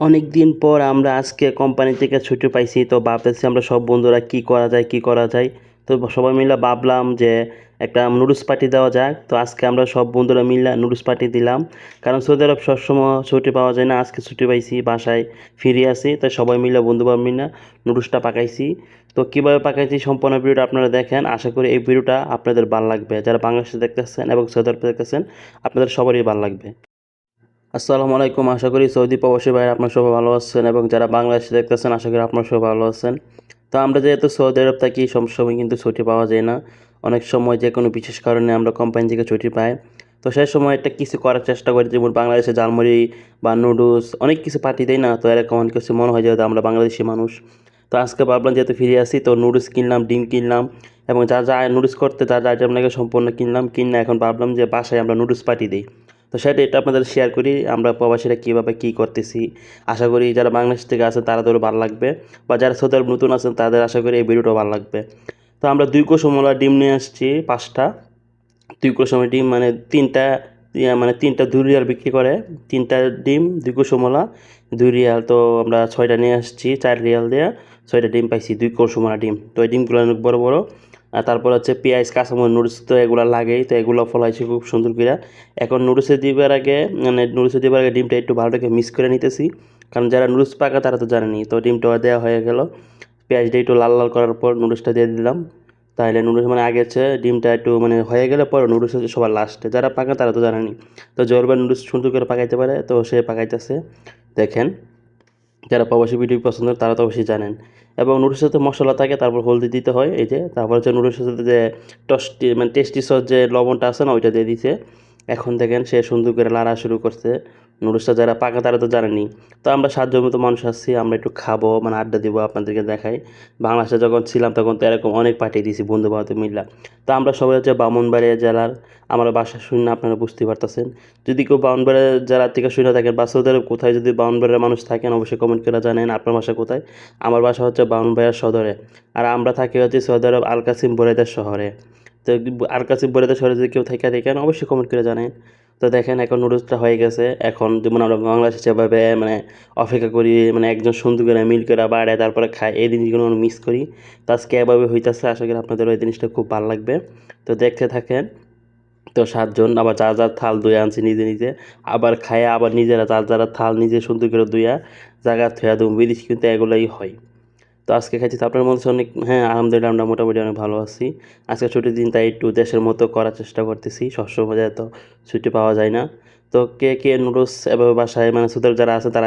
অনেক দিন পর আমরা আজকে কোম্পানি থেকে ছুটি পাইছি, তো ভাবতেছি আমরা সব বন্ধুরা কি করা যায়, কি করা যায়। তো সবাই মিলে ভাবলাম যে একটা নুডলস পার্টি দেওয়া যাক। তো আজকে আমরা সব বন্ধুরা মিলে নুডলস পার্টি দিলাম। কারণ সৌদি আরব সবসময় ছুটি পাওয়া যায় না, আজকে ছুটি পাইছি, বাসায় ফিরে আসি। তাই সবাই মিলে বন্ধুবান্ধব মিলে নুডলসটা পাকাইছি। তো কীভাবে পাকাইছি সম্পূর্ণ ভিডিওটা আপনারা দেখেন। আশা করি এই ভিডিওটা আপনাদের ভালো লাগবে। যারা বাংলাদেশে দেখতেছেন এবং সৌদি আরব দেখতেছেন, আপনাদের সবারই ভালো লাগবে। আসসালামু আলাইকুম। আশা করি সৌদি প্রবাসী ভাই আপনার সবাই ভালো আছেন এবং যারা বাংলাদেশে দেখতেছেন, আশা করি আপনার সবাই ভালো আছেন। তো আমরা যেহেতু সৌদি আরব থাকি সবসময় কিন্তু ছুটি পাওয়া যায় না। অনেক সময় যে কোনো বিশেষ কারণে আমরা কোম্পানি থেকে ছুটি পাই। তো সেই সময় একটা কিছু করার চেষ্টা করি, যেমন বাংলাদেশে জালমুড়ি বা নুডলস, অনেক কিছু পার্টি দেয় না, তো এরকম অনেক কিছু মনে হয় যেহেতু আমরা বাংলাদেশি মানুষ। তো আজকে ভাবলাম যেহেতু ফিরে আসি, তো নুডলস কিনলাম, ডিম কিনলাম এবং যা যা নুডলস করতে, যা যা আইটেম লাগে সম্পূর্ণ কিনলাম। কিনে এখন ভাবলাম যে বাসায় আমরা নুডলস পার্টি দিই। তো সেটা এটা আপনাদের শেয়ার করি, আমরা প্রবাসীরা কীভাবে কী করতেছি। আশা করি যারা বাংলাদেশ থেকে আছেন তাদেরও ভালো লাগবে, বা যারা সৌদি নতুন আছেন তাদের আশা করি এই ভিডিওটা ভালো লাগবে। তো আমরা দুই কোষমলা ডিম নিয়ে আসছি, পাঁচটা। দুই কোষমলা ডিম মানে তিনটা মানে তিনটা দুই রিয়াল বিক্রি করে, তিনটা ডিম, দুই কোষমলা দুই রিয়াল। তো আমরা ছয়টা নিয়ে আসছি, চার রিয়াল দিয়ে ছয়টা ডিম পাইছি, দুই কোষমলা ডিম। তো এই ডিমগুলো অনেক বড় বড়। তারপর হচ্ছে পেঁয়াজ, কাঁচামরিচ, নুডলস তো এগুলো লাগেই, তো এগুলো ফলাইছি খুব সুন্দর করে। এখন নুডলসে দিবার আগে মানে নুডলসে দিবার আগে ডিমটা একটু ভালো করে মিক্স করে নিতেছি। কারণ যারা নুডলস পাকা তারা তো জানেনি, তো ডিমটা দেওয়া হয়ে গেল। পেঁয়াজটা একটু লাল লাল করার পর নুডলসটা দিয়ে দিলাম। তাহলে নুডলস মানে আগে হচ্ছে ডিমটা একটু মানে হয়ে গেলে পরে নুডলস হচ্ছে সবার লাস্টে যারা পাকা তারা তো জানেনি। তো জোরবার নুডলস সুন্দর করে পাকাইতে পারে, তো সে পাকাইতেছে। দেখেন। যারা প্রবাসী ভিডিও পছন্দ তারা তো অবশ্যই জানেন। এবং নুডলসের সাথে মশলা থাকে, তারপর হলদি দিতে হয়, এই যে, তারপর হচ্ছে নুডলসের সাথে যে টস্টি মানে টেস্টি সস যে লবণটা আছে না, ওইটা দিয়ে দিছে। এখন দেখেন সে সুন্দর করে লাড়া শুরু করছে। নুডলসটা যারা পাকা তারা তো জানেনি তো আমরা সাতজন মতো মানুষ আসছি আমরা একটু খাব মানে আড্ডা দিব, আপনাদেরকে দেখাই। বাংলাদেশে যখন ছিলাম তখন তো এরকম অনেক পাঠিয়ে দিয়েছি বন্ধু বান্ধব মিললাম তো আমরা সবাই হচ্ছে বামনবাড়িয়া জেলার, আমার বাসা শূন্য আপনারা বুঝতে পারতেছেন। যদি কেউ বাউনবাড়িয়া জেলার থেকে শূন্য থাকেন বা সৌদি কোথায় যদি বাউনবাড়িয়ার মানুষ থাকেন, অবশ্যই কমেন্ট করে জানেন আপনার বাসা কোথায়। আমার বাসা হচ্ছে বাউনবাড়িয়ার সদরে। আর আমরা থাকি হচ্ছে সৌদি আরব আল বরেদার শহরে। তো আলকাসিম বরেদার শহরে যদি কেউ থেকে থাকেন, অবশ্যই কমেন্ট করে জানেন তো দেখেন এখন নুডলসটা হয়ে গেছে। এখন যেমন আমরা বাংলাদেশে যেভাবে মানে অপেক্ষা করি মানে একজন সুন্দর করে মিল করে বাড়ায় তারপরে খায় এই জিনিসগুলো আমরা মিস করি। তো আজকে এভাবে হইতেছে, আশা করি আপনাদের ওই জিনিসটা খুব ভালো লাগবে। তো দেখতে থাকেন, তো সাতজন আবার যার যার থাল ধুয়ে আনছি নিজে নিজে, আবার খায় আবার নিজেরা যার যারা থাল নিজে সুন্দর করে ধুইয়া জায়গা থুয়া দুম বিদেশ কিন্তু এগুলোই হয়। তো আজকে খাইছি। তো আপনার মধ্যে অনেক হ্যাঁ আলহামদুলিল্লাহ আমরা মোটামুটি অনেক ভালো আছি। আজকে ছুটির দিন, তাই একটু দেশের মতো করার চেষ্টা করতেছি। সবসময় তো ছুটি পাওয়া যায় না। তো কে কে নুডলস এভাবে বাসায় মানে সুতরাং যারা আছে, তারা